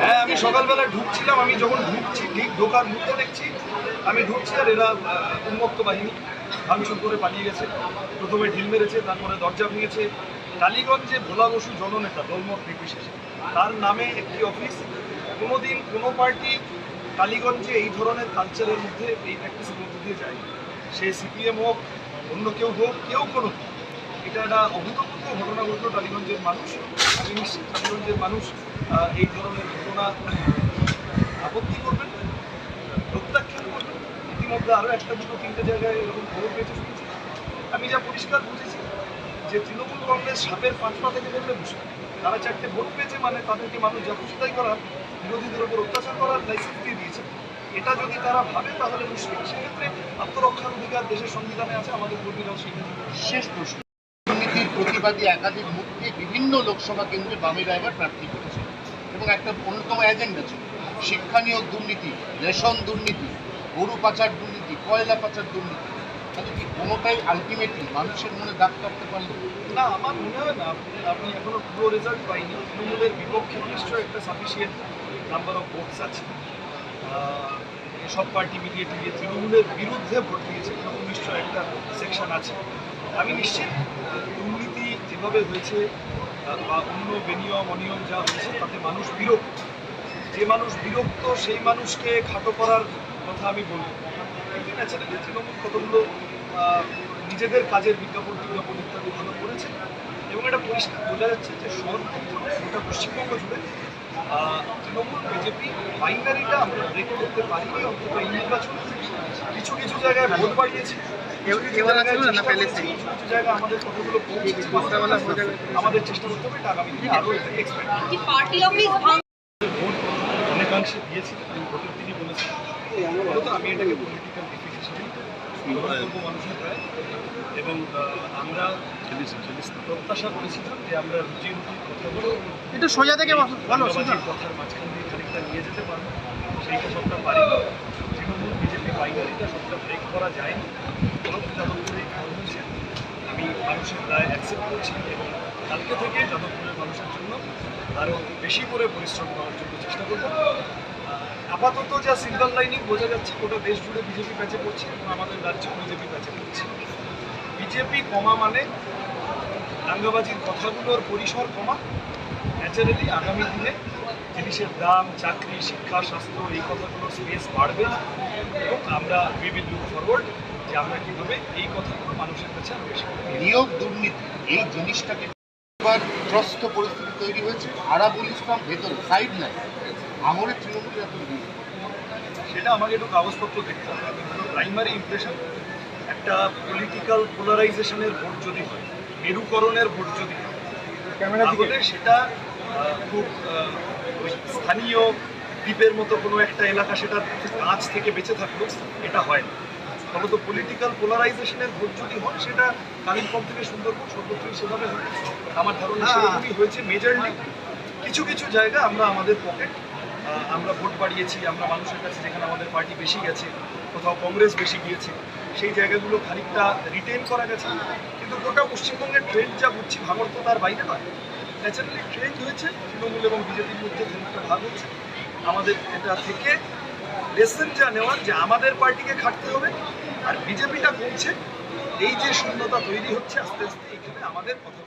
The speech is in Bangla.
হ্যাঁ আমি সকালবেলা ঢুকছিলাম আমি যখন ঢুকছি ঠিক ঢোকার মুহূর্তে দেখছি আমি ঢুকছি আর এরা আহ, উন্মত্ত বাহিনী ভাঙচুর করে পালিয়ে গেছে। প্রথমে ঢিল মেরেছে তারপরে দরজা ভেঙেছে। টালিগঞ্জে ভোলা বসু জননেতা দলমত নির্বিশেষে। তার নামে একটি অফিস। কোনোদিন কোনো পার্টি টালিগঞ্জে এই ধরনের কালচারের মধ্যে এই প্র্যাকটিসের মধ্যে দিয়ে যায় সে সিপিএম হোক অন্য কেউ হোক কেউ কোনো হোক। এটা একটা অভূতপূর্ব ঘটনা ঘটলো টালিগঞ্জের মানুষ। আমি নিশ্চিত টালিগঞ্জের মানুষ এই ধরনের ঘটনা আপত্তি করবেন, প্রত্যাখ্যান করবেন। ইতিমধ্যে আরও একটা, দুটো, তিনটে জায়গায় এরকম খবর পেয়েছে, শুনেছি। আমি যা পরিষ্কার বুঝেছি, যে তৃণমূল কংগ্রেস সাপের পাঁচ পা থেকে বেরোলে বসে। তারা চারটে ভোট পেয়েছে মানে তাদেরকে মানুষ যা খুশি তাই করার, বিরোধীদের উপর অত্যাচার করার লাইসেন্স দিয়ে দিয়েছে। এটা যদি তারা ভাবে, তাহলে মুশকিল সেক্ষেত্রে আত্মরক্ষার অধিকার দেশের সংবিধানে আছে, আমাদের কর্মীরাও স্বীকৃতি শেষ প্রশ্ন। প্রতিবাদী একাধিক মুক্তি, বিভিন্ন লোকসভা কেন্দ্রে বামেরা এবার প্রার্থী করেছে। এবং একটা অন্যতম এজেন্ডা ছিল শিক্ষা নিয়োগ দুর্নীতি, রেশন দুর্নীতি, গরু পাচার দুর্নীতি, কয়লা পাচার দুর্নীতি। তাহলে কি কোনোটাই আলটিমেটলি মানুষের মনে দাগ কাটতে পারল? না, আমার মনে হয় না। আপনি এখনও পুরো রেজাল্ট পাইনি। তৃণমূলের বিপক্ষে নিশ্চয়ই একটা সাফিসিয়েন্ট নাম্বার অফ ভোটস আছে। সব পার্টি মিলিয়ে টিলিয়ে তৃণমূলের বিরুদ্ধে ভোট দিয়েছে এরকম নিশ্চয়ই একটা সেকশন আছে। আমি নিশ্চিত দুর্নীতি যেভাবে হয়েছে বা অন্য বেনিয়ম, অনিয়ম যা হয়েছে, তাতে মানুষ বিরক্ত? যে মানুষ বিরক্ত, সেই মানুষকে খাটো করার কথা আমি বলব। কিন্তু ন্যাচারালি তৃণমূল কতগুলো নিজেদের কাজের বিজ্ঞাপন টিজ্ঞাপন ইত্যাদি ভালো করেছে এবং এটা পরিষ্কার। বোঝা যাচ্ছে যে সর্বত্র গোটা পশ্চিমবঙ্গ জুড়ে তৃণমূল, বিজেপি, বাইনারিটা আমরা ব্রেক করতে পারিনি, অন্তত এই নির্বাচনে। কিছু কিছু জায়গায় ভোট বাড়িয়েছে আমাদের চেষ্টা করতে হবে এটা আগামী দিনে অনেকাংশে আমি ভোটের দিনই মূলত আমি এটাকে পলিটিক্যাল ডিফিট হিসেবে মানুষের প্রায় এবং আমরা প্রত্যাশা করেছিলাম যে আমরা রুটির কথাগুলো একটু সোজা থেকে বলো কথার মাঝখান দিয়ে খানিকটা নিয়ে যেতে পারব সেইটা সবটা পারি বাইনারিটা সবটা ব্রেক করা যায়নি। কারণ হয়েছে আমি মানুষের রায় অ্যাকসেপ্ট করছি এবং কালকে থেকে যাদবপুরের মানুষের জন্য আরও বেশি করে পরিশ্রম করার জন্য চেষ্টা করব। আপাতত যা সিলভার লাইনিং বোঝা যাচ্ছে, গোটা দেশ জুড়ে বিজেপি প্যাচে পড়ছে এবং আমাদের রাজ্যেও বিজেপি প্যাচে পড়ছে। বিজেপি কমা মানে দাঙ্গাবাজির কথাগুলোর পরিসর কমা। ন্যাচারালি আগামী দিনে জিনিসের দাম চাকরি শিক্ষা স্বাস্থ্য এই কথাগুলো স্পেস বাড়বে। এবং আমরা উই উইল লুক ফরওয়ার্ড যে আমরা কীভাবে এই কথাগুলো মানুষের কাছে আরও বেশি। নিয়োগ দুর্নীতি এই জিনিসটাকে এবার ত্রস্ত পরিস্থিতি তৈরি হয়েছে। আরাবুল ইসলাম ভেতরে সাইড নাই। আমরের তৃণমূলের এত সেটা আমাকে একটু কাগজপত্র দেখতে হবে। প্রাইমারি ইমপ্রেশন একটা পলিটিক্যাল পোলারাইজেশনের ভোট যদি হয় মেরুকরণের ভোট যদি হয় সেটা খুব ওই স্থানীয় দ্বীপের মতো কোনো একটা এলাকা সেটা কাঁচ থেকে বেঁচে থাকল এটা হয় না। ফলত পলিটিক্যাল পোলারাইজেশনের ভোট যদি হয় সেটা কালিম্পং থেকে সুন্দরবন সর্বত্রই সেভাবে হয়। আমার ধারণা সেরকমই হয়েছে মেজরলি কিছু কিছু জায়গা আমরা আমাদের পকেট আমরা ভোট বাড়িয়েছি আমরা মানুষের কাছে যেখানে আমাদের পার্টি বেশি গেছে কোথাও কংগ্রেস বেশি গিয়েছে সেই জায়গাগুলো খানিকটা রিটেন করা গেছে। কিন্তু গোটা পশ্চিমবঙ্গের ট্রেন্ড যা বুঝছি ভাঙর তো তার বাইরে নয়। ন্যাচারালি ট্রেন্ড হয়েছে, তৃণমূল এবং বিজেপির মধ্যে একটা ভাগ হচ্ছে। আমাদের এটা থেকে লেসন যা নেওয়ার যে আমাদের পার্টিকে খাটতে হবে, আর বিজেপিটা কমছে। এই যে শূন্যতা তৈরি হচ্ছে, আস্তে আস্তে এখানে আমাদের কথা